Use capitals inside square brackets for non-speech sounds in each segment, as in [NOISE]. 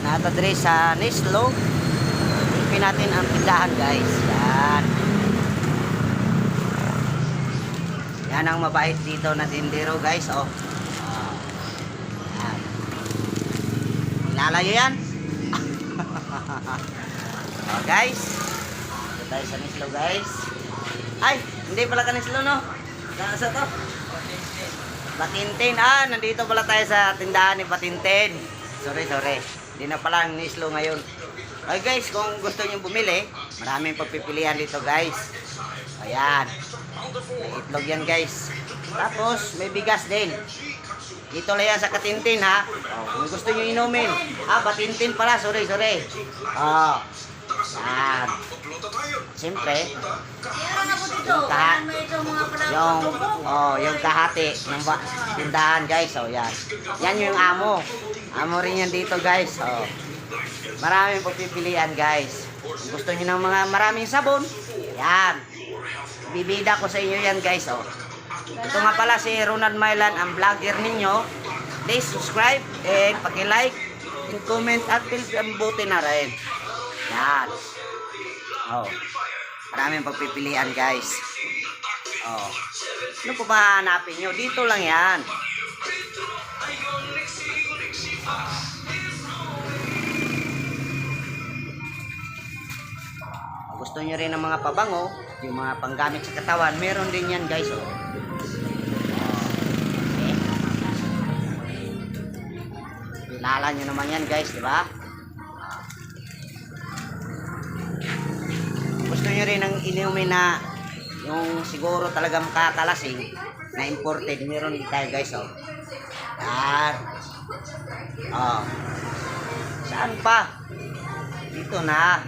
nata diri sa Nislo. Ipin natin ang tindahan guys. Yan. Yan ang mabait dito na tindero guys. Oh. Ah. Yan. Kilala nyo yan? [LAUGHS] oh guys. Dito tayo sa Nislo guys. Ay, hindi pala ka Nislo no? Nasa to? Patintin. Ah, nandito pala tayo sa tindahan ni Patintin. Sorry, sorry. Hindi na pala ang Nislo ngayon. Ay guys, kung gusto niyo bumili, maraming pagpipilian dito guys. Ayan. May itlog yan guys. Tapos, may bigas din. Dito lang yan sa Katintin ha. Oh, kung gusto niyo inumin. Ah, Patintin pala. Sorry, sorry. Oh. Yan. Siyempre. Yung kaha- yung oh, yung kahati ng tindahan guys. Oh, yan. Yan yung amo. Amo rin yan dito guys. Oh. Maraming pagpipilian guys. Kung gusto niyo ng mga maraming sabon, yan. Bibida ko sa inyo yan guys. Oh. Ito nga pala si Ronald Mailan, ang vlogger ninyo. Please subscribe and paki-like and comment at buti na rin. Yan. Oh. Maraming pagpipilian guys. Oh. Ano pa ba hanapin nyo? Dito lang yan. Kung gusto nyo rin ng mga pabango, yung mga panggamit sa katawan, meron din yan guys. Oh. Kilala nyo naman yan guys, di ba? gusto nyo rin ng inumin na yung siguro talaga makakalasing na imported meron din tayo guys oh. Yan. Oh. Saan pa? Dito na.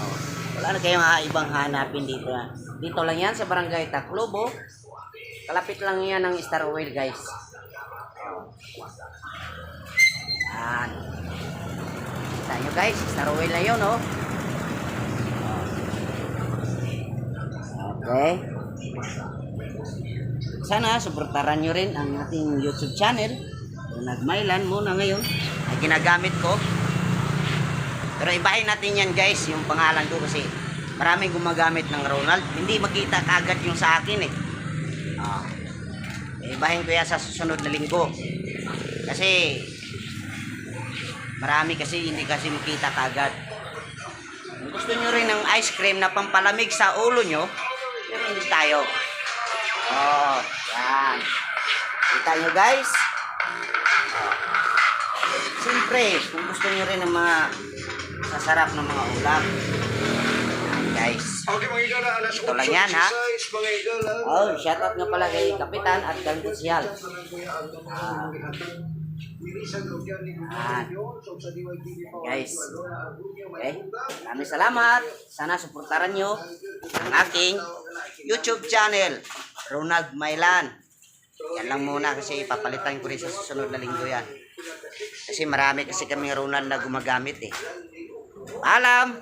Oh. wala na kayong ah, ibang hanapin dito na dito lang yan sa barangay Taclobo. Kalapit lang yan ng Star Oil guys. Yan. Kita nyo guys Star Oil na yun oh Okay. Sana suportaran nyo rin ang ating YouTube channel. Nagmailan muna ngayon. Ay ginagamit ko. Pero ibahin natin yan guys, yung pangalan ko kasi maraming gumagamit ng Ronald. Hindi makita kagad yung sa akin eh. Ah. Ibahin ko yan sa susunod na linggo. Kasi marami kasi hindi kasi makita kagad. Gusto nyo rin ng ice cream na pampalamig sa ulo nyo, din tayo. Oh, yan. Kita nyo guys? Siyempre, kung gusto nyo rin ng mga sasarap ng mga ulam. Yan guys. Alas Ito lang yan, ha? 8.16, mga idol, ha? Oh, shoutout nga pala kay Kapitan at. Ah, dyan ni Ah. Guys. Okay. Maraming salamat. Sana suportahan nyo ang aking YouTube channel, Ronald Mailan. Yan lang muna kasi papalitan ko rin sa susunod na linggo yan. Kasi marami kasi kami Ronald na gumagamit eh. Alam!